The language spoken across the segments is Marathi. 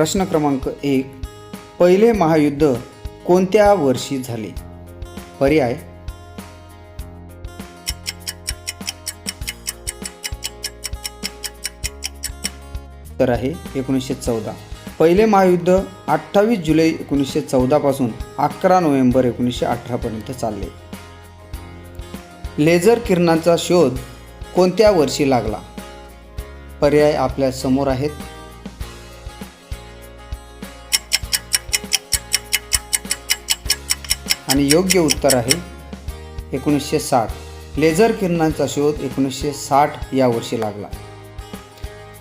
प्रश्न क्रमांक एक. पहिले महायुद्ध कोणत्या वर्षी झाले? पर्याय. तर आहे एकोणीसशे चौदा. पहिले महायुद्ध अठ्ठावीस जुलै एकोणीसशे चौदापासून अकरा नोव्हेंबर एकोणीसशे अठरापर्यंत चालले. लेझर किरणांचा शोध कोणत्या वर्षी लागला? पर्याय आपल्यासमोर आहेत. आणि योग्य उत्तर आहे एकोणीसशे साठ. लेझर किरणांचा शोध एकोणीसशे साठ या वर्षी लागला.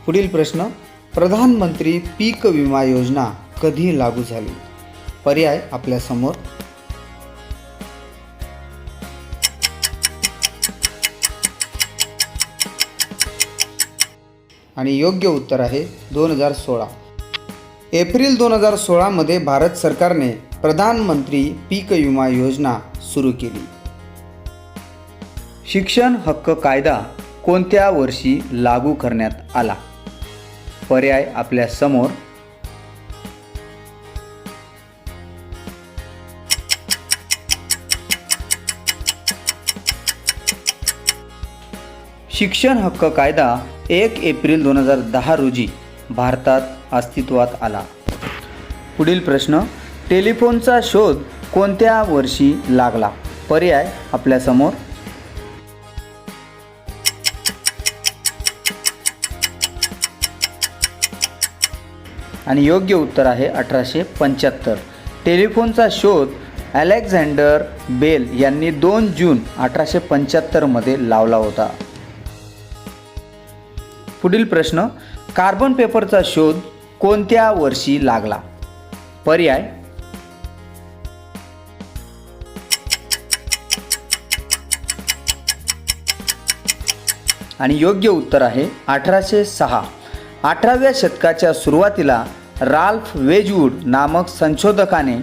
पुढील प्रश्न प्रधानमंत्री पीक विमा योजना कधी लागू झाली? पर्याय आपल्यासमोर आणि योग्य उत्तर आहे दोन हजार सोळा. एप्रिल दोन हजार सोळामध्ये भारत सरकारने प्रधानमंत्री पीक विमा योजना सुरू केली. शिक्षण हक्क कायदा कोणत्या वर्षी लागू करण्यात आला? पर्याय आपल्यासमोर. शिक्षण हक्क कायदा एक एप्रिल दोन हजार दहा रोजी भारतात अस्तित्वात आला. पुढील प्रश्न टेलिफोनचा शोध कोणत्या वर्षी लागला? पर्याय आपल्यासमोर. आणि योग्य उत्तर आहे अठराशे पंच्याहत्तर. टेलिफोनचा शोध अलेक्झांडर बेल यांनी दोन जून अठराशे पंच्याहत्तरमध्ये लावला होता. पुढील प्रश्न कार्बन पेपरचा शोध कोणत्या वर्षी लागला? पर्याय. आणि योग्य उत्तर आहे अठराशे सहा. अठराव्या शतकाच्या सुरुवातीला राल्फ वेजवूड नामक संशोधकाने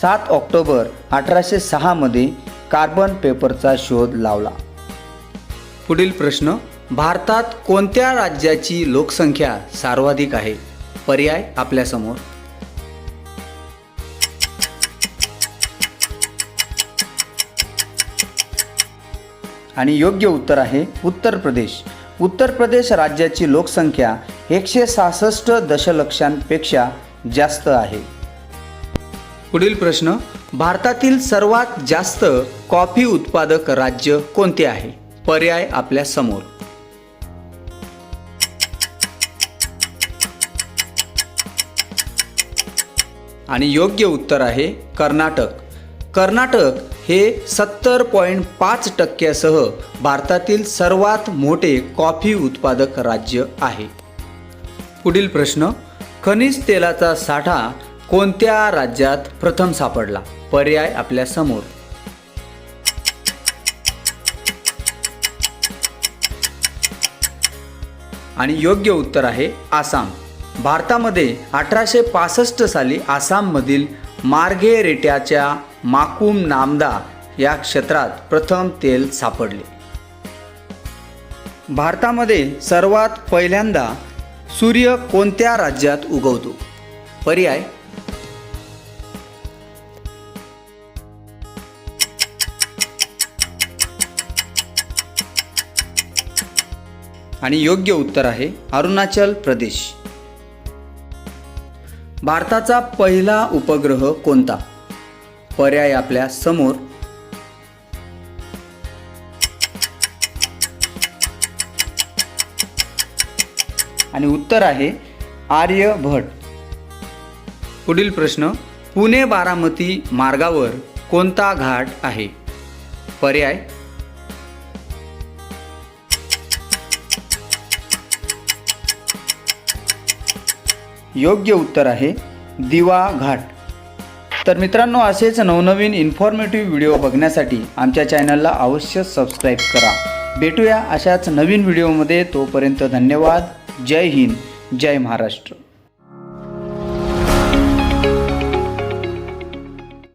सात ऑक्टोबर अठराशे सहामध्ये कार्बन पेपरचा शोध लावला. पुढील प्रश्न भारतात कोणत्या राज्याची लोकसंख्या सर्वाधिक आहे? पर्याय आपल्यासमोर आणि योग्य उत्तर आहे उत्तर प्रदेश. उत्तर प्रदेश राज्याची लोकसंख्या एकशे सहासष्ट दशलक्षांपेक्षा जास्त आहे. पुढील प्रश्न भारतातील सर्वात जास्त कॉफी उत्पादक राज्य कोणते आहे? पर्याय आपल्यासमोर. आणि योग्य उत्तर आहे कर्नाटक. कर्नाटक हे सत्तर पॉईंट पाच टक्क्यासह भारतातील सर्वात मोठे कॉफी उत्पादक राज्य आहे. पुढील प्रश्न खनिज तेलाचा साठा कोणत्या राज्यात प्रथम सापडला? पर्याय आपल्यासमोर. आणि योग्य उत्तर आहे आसाम. भारतामध्ये अठराशे पासष्ट साली आसाममधील मार्घेरेट्याच्या माकुम नामदा या क्षेत्रात प्रथम तेल सापडले. भारतामध्ये सर्वात पहिल्यांदा सूर्य कोणत्या राज्यात उगवतो? पर्याय आणि योग्य उत्तर आहे अरुणाचल प्रदेश. भारताचा पहिला उपग्रह कोणता? पर्याय आपल्यासमोर. आणि उत्तर आहे आर्यभट. पुढील प्रश्न पुणे बारामती मार्गावर कोणता घाट आहे? पर्याय योग्य उत्तर आहे दिवा घाट. तर मित्रांनो असेच नवनवीन इन्फॉर्मेटिव्ह व्हिडिओ बघण्यासाठी आमच्या चॅनलला अवश्य सबस्क्राईब करा. भेटूया अशाच नवीन व्हिडिओमध्ये तोपर्यंत धन्यवाद. जय हिंद. जय महाराष्ट्र.